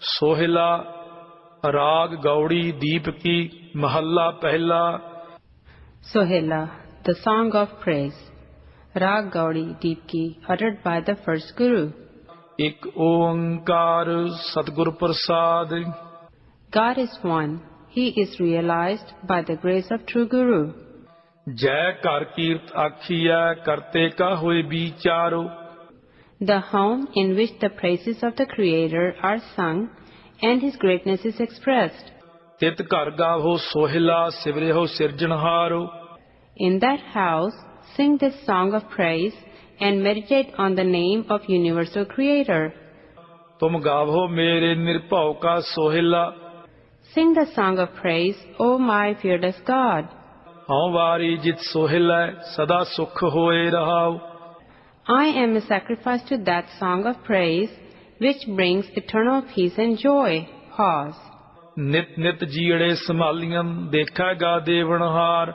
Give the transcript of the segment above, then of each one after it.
सोहिला राग गौड़ी दीप की महल्ला पहला। सोहेला द सॉन्ग ऑफ़ प्रेज राग गौड़ी दीप की अटर्ड बाय द फ़र्स्ट गुरु एक ओंकार सतगुरु प्रसाद। God is one he is realize by the grace of true guru जय कर आखिया करते का हुए विचारो। The home in which the praises of the Creator are sung and His greatness is expressed. ਤਿਤ ਘਰ ਗਾਵੋ Sohila ਸਿਵਰਿਓ ਸਿਰਜਣਹਾਰੋ In that house, sing this song of praise and meditate on the name of Universal Creator. ਤੁਮ ਗਾਵੋ ਮੇਰੇ ਨਿਰਭਉ ਕਾ Sohila Sing the song of praise, O my fearless God. ਹਉ ਵਾਰੀ ਜਿਤ ਸੋਹਿਲਾ ਸਦਾ ਸੁਖ ਹੋਏ ਰਹਾਉ I am a sacrifice to that song of praise which brings eternal peace and joy. Pause. ਨਿਤ ਨਿਤ ਜੀੜੇ ਸੰਭਾਲੀਆਂ ਦੇਖਾਗਾ ਦੇਵਨਹਾਰ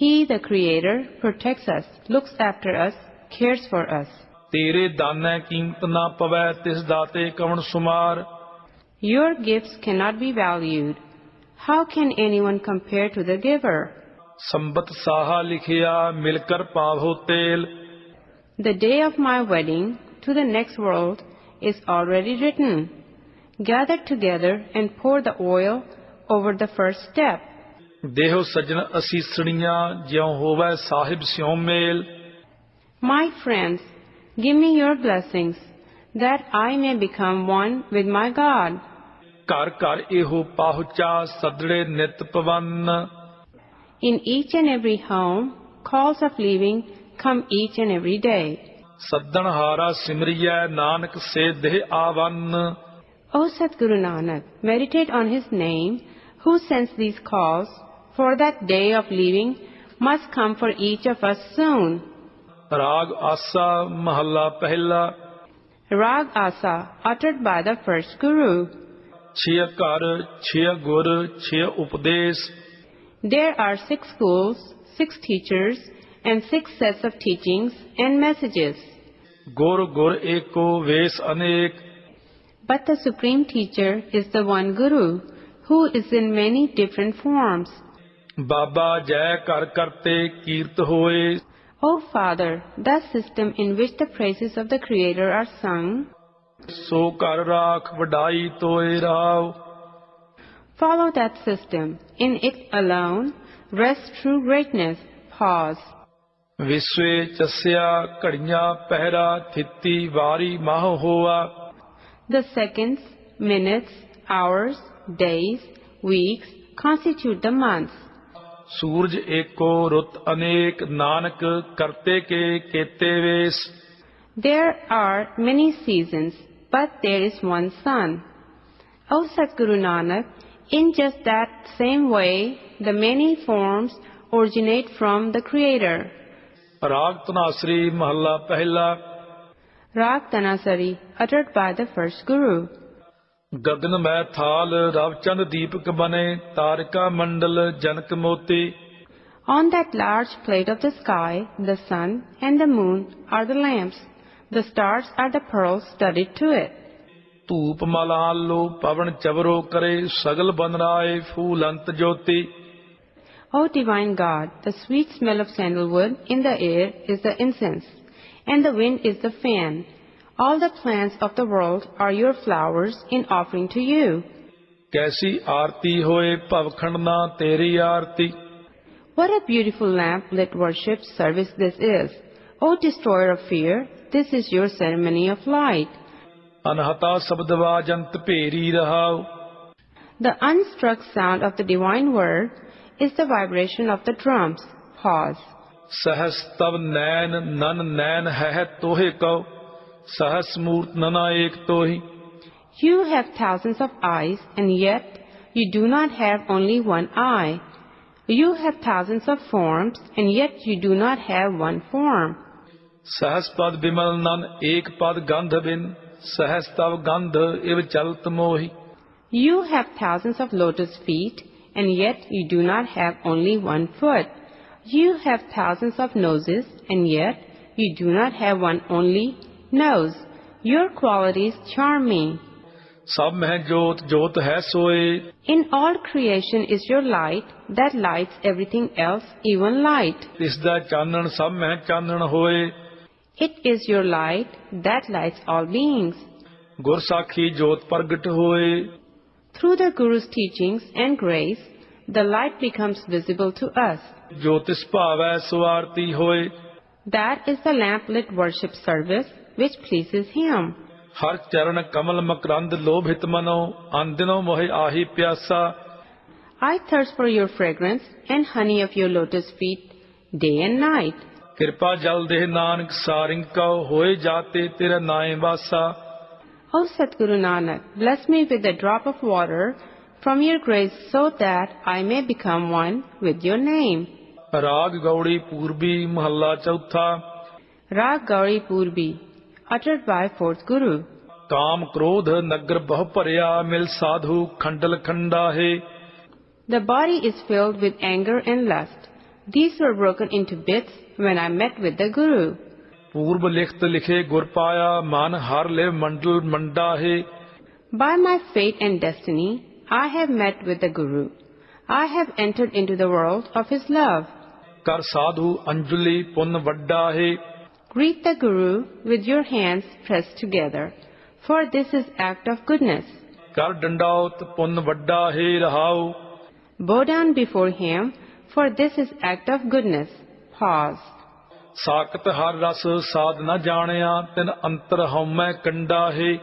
He, the Creator, protects us, looks after us, cares for us. ਤੇਰੇ ਦਾਨੈ ਕੀਮਤ ਨਾ ਪਵੈ ਤਿਸ ਦਾਤੇ ਕਵਣ ਸੁਮਾਰ Your gifts cannot be valued. How can anyone compare to the giver? ਸੰਬਤ ਸਾਹਾ ਲਿਖਿਆ ਮਿਲ ਕਰ ਪਾਵੋ ਤੇਲ The day of my wedding to the next world is already written. Gather together and pour the oil over the first step. ਦੇਹੋ ਸਜਣ ਅਸੀਸਣੀਆਂ ਜਿਉ ਹੋਵੈ ਸਾਹਿਬ ਸਿਉ ਮੇਲ My friends, give me your blessings that I may become one with my God. ਘਰ ਘਰ ਇਹੋ ਪਾਹੁਚਾ ਸਦੜੇ ਨਿਤ ਪਵਨ In each and every home, calls of leaving come each and every day. Saddanhara Simriya Nanak Sedhe Avan. O Sadguru Nanak, meditate on his name, who sends these calls, for that day of leaving must come for each of us soon. Rag Asa Mahalla Pahilla Rag Asa, uttered by the first Guru. Chia Kar, Chia Gur, Chia Upadesh. There are six schools, six teachers, and six sets of teachings and messages. Gur Gur Eko Ves Anek. But the Supreme Teacher is the one Guru who is in many different forms. Baba Jai Kar Karte Kirt Hoye. O Father, that system in which the praises of the Creator are sung. So Kar Rakh Vadai Toye Rao. Follow that system. In it alone rests true greatness. Pause. विश्वे चस्या कड़िया पहरा थित्ती वारी माह होवा the seconds minutes hours days weeks constitute the months सूरज एको रुत अनेक नानक करते के केते वेस there are many seasons but there is one sun O Satguru Nanak in just that same way the many forms originate from the creator ਰਾਗ ਧਨਾਸਰੀ ਮਹੱਲਾ ਪਹਿਲਾ Rag Tanasari, uttered by the first Guru. ਗगन ਮੈਂ ਥਾਲ ਰਵਚੰਦ ਦੀਪਕ ਬਨੇ ਤਾਰਿਕਾ ਮੰਡਲ ਜਨਕ ਮੋਤੀ On that large plate of the sky, the sun and the moon are the lamps. The stars are the pearls studded to it. ਧੂਪ ਮਲਾਲੋ ਪਵਨ ਚਵਰੋ ਕਰੇ ਸਗਲ ਬਨ ਰਾਏ ਫੂਲ ਅੰਤ ਜੋਤੀ O divine God, the sweet smell of sandalwood in the air is the incense, and the wind is the fan. All the plants of the world are your flowers in offering to you. ਕੈਸੀ ਆਰਤੀ ਹੋਏ ਭਵਖੰਡ ਨਾ ਤੇਰੀ ਆਰਤੀ What a beautiful lamp lit worship service this is. O destroyer of fear, this is your ceremony of light. ਅਨਹਤਾ ਸ਼ਬਦ ਵਾਜੰਤ ਭੇਰੀ ਰਹਾਉ The unstruck sound of the divine word is the vibration of the drums. Pause. सहस तब नैन none नैन है तोहे कव सहस मूर्त You have thousands of eyes, and yet you do not have only one eye. You have thousands of forms, and yet you do not have one form. सहस पद विमल none एक पद गंध बिन सहस तव गंध You have thousands of lotus feet, and yet you do not have only one foot. You have thousands of noses, and yet you do not have one only nose. Your qualities charm me. ਸਭ ਮਹਿ ਜੋਤ ਜੋਤ ਹੈ ਸੋਏ In all creation is your light that lights everything else, even light. ਇਸ ਦਾ ਚਾਨਣ ਸਭ ਮਹਿ ਚਾਨਣ ਹੋਏ It is your light that lights all beings. ਗੁਰ ਸਾਖੀ ਜੋਤ ਪ੍ਰਗਟ ਹੋਏ through the Guru's teachings and grace, the light becomes visible to us. That is the lamp-lit worship service which pleases Him. I thirst for your fragrance and honey of your lotus feet day and night. Oh, o Sadguru Nanak, bless me with a drop of water from your grace so that I may become one with your name. Rag Gauri Purbi Mahalla Chautha Rag Gauri Purbi, uttered by fourth Guru. काम क्रोध nagar, bahuparya, mil sadhu, khandal खंडल Khanda The body is filled with anger and lust. These were broken into bits when I met with the Guru. By my fate and destiny, I have met with the Guru. I have entered into the world of his love. Greet the Guru with your hands pressed together, for this is act of goodness. Bow down before him, for this is act of goodness. Pause. ਸਾਖਤ ਹਰ ਰਸ ਸਾਧ ਨ ਜਾਣਿਆ ਤਿਨ ਅੰਤਰ ਹਉਮੈ ਕੰਡਾ ਹੈ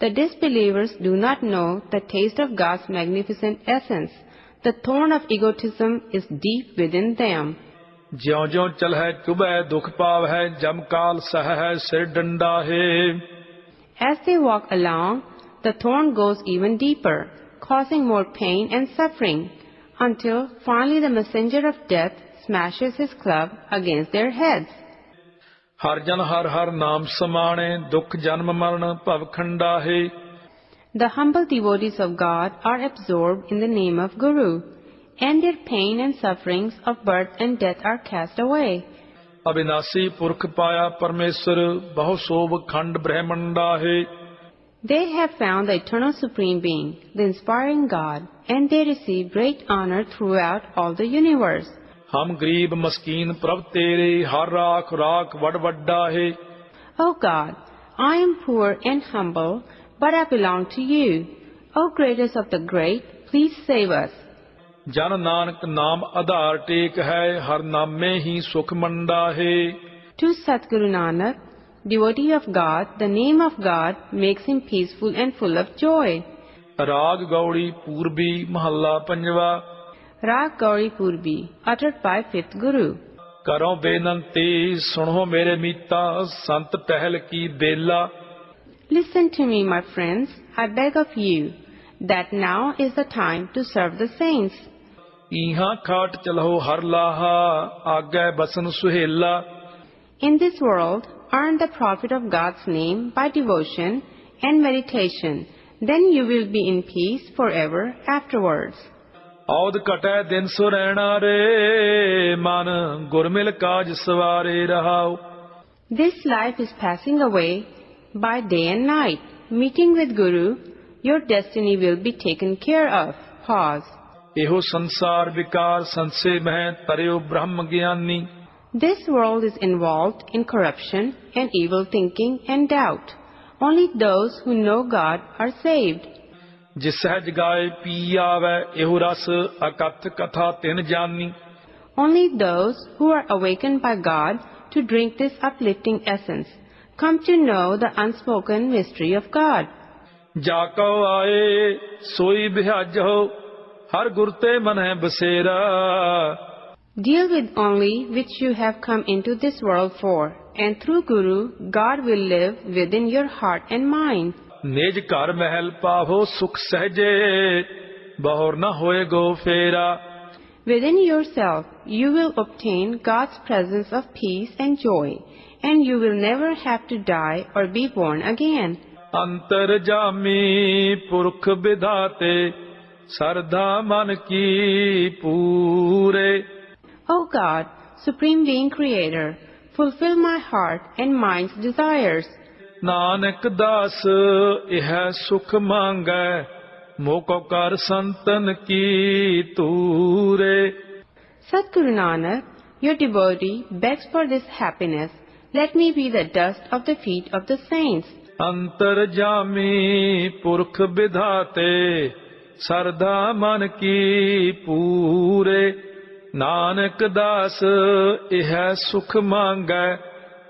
The disbelievers do not know the taste of God's magnificent essence. The thorn of egotism is deep within them. ਜਿਉ ਜਿਉ ਚਲਹਿ ਚੁਬੈ ਦੁਖ ਪਾਵਹਿ ਜਮ ਕਾਲ ਸਹੈ ਸਿਰ ਡੰਡਾ ਹੈ As they walk along, the thorn goes even deeper, causing more pain and suffering, until finally the messenger of death smashes his club against their heads. ਹਰ ਜਨ ਹਰ ਹਰ ਨਾਮ ਸਮਾਣੇ ਦੁਖ ਜਨਮ ਮਰਨ ਭਵ ਖੰਡਾ ਹੈ The humble devotees of God are absorbed in the name of Guru, and their pain and sufferings of birth and death are cast away. ਅਬਿਨਾਸੀ ਪੁਰਖ ਪਾਇਆ ਪਰਮੇਸ਼ਰ ਬਹੁ ਸੋਭ ਖੰਡ ਬ੍ਰਹਮੰਡਾ ਹੈ They have found the eternal Supreme Being, the inspiring God, and they receive great honor throughout all the universe. ਹਮ ਗਰੀਬ ਮਸਕੀਨ ਪ੍ਰਭ ਤੇਰੇ ਹਰ ਰਾਖ ਰਾਖ ਵਡ ਵੱਡਾ ਹੈ O God, I am poor and humble, but I belong to you. O greatest of the great, please save us. ਜਨ ਨਾਨਕ ਨਾਮ ਆਧਾਰ ਟੇਕ ਹੈ ਹਰ ਨਾਮੇ ਹੀ ਸੁਖ ਮੰਡਾ ਹੈ To Satguru Nanak, devotee of God, the name of God makes him peaceful and full of joy. ਰਾਗ ਗੌੜੀ ਪੂਰਬੀ ਮਹੱਲਾ ਪੰਜਵਾ Rag Gauri Purbi, uttered by fifth Guru. ਕਰੋ ਬੇਨੰਤੀ ਸੁਣੋ ਮੇਰੇ ਮੀਤਾ ਸੰਤ ਟਹਿਲ ਕੀ ਬੇਲਾ Listen to me, my friends, I beg of you, that now is the time to serve the saints. ਈਹਾਂ ਖਾਟ ਚਲੋ ਹਰ ਲਾਹਾ ਆਗੇ ਬਸਨ ਸੁਹੇਲਾ In this world, earn the profit of God's name by devotion and meditation. Then you will be in peace forever afterwards. ਔਦ ਕਟੈ ਦਿਨ ਸੁ ਰਹਿਣਾ ਰੇ ਮਨ ਗੁਰਮਿਲ ਕਾਜ ਸਵਾਰੇ ਰਹਾਉ This life is passing away by day and night. Meeting with Guru, your destiny will be taken care of. Pause. ਇਹੋ ਸੰਸਾਰ ਵਿਕਾਰ ਸੰਸੇ ਮਹਿ ਤਰਿਓ ਬ੍ਰਹਮ ਗਿਆਨੀ This world is involved in corruption and evil thinking and doubt. Only those who know God are saved. ਜਿਸ ਸਹਿਜ ਗਾਏ ਪੀ ਆਵੈ ਇਹੋ ਰਸ ਅਕਥ ਕਥਾ ਤਿਨ ਜਾਨੀ Only those who are awakened by God to drink this uplifting essence come to know the unspoken mystery of God. ਜਾ ਕਉ ਆਏ ਸੋਈ ਬਿਹਾਜੋ ਹਰ ਗੁਰ ਤੇ ਮਨੈ ਬਸੇਰਾ Deal with only which you have come into this world for, and through Guru, God will live within your heart and mind. निज कर महल पावो सुख सहजे बहुर न होए गो फेरा। Within yourself you will obtain God's presence of peace and joy and you will never have to die or be born again अंतर जामी पुरख विधाते श्रद्धा मन की पूरे। O God supreme being creator fulfil my heart and mind desires Nanak ਦਾਸ ਇਹ ਸੁਖ ਮੰਗੈ ਮੋਕੋ ਕਰ ਸੰਤਨ ਕੀ ਤੂਰੇ Sadguru Nanak, your devotee, begs for this happiness. Let me be the dust of the feet of the saints. ਅੰਤਰ ਜਾਮੀ ਪੁਰਖ ਵਿਧਾਤੇ ਸਰਦਾ ਮਨ ਕੀ ਪੂਰੇ ਨਾਨਕ ਦਾਸ ਇਹ ਸੁਖ ਮੰਗੈ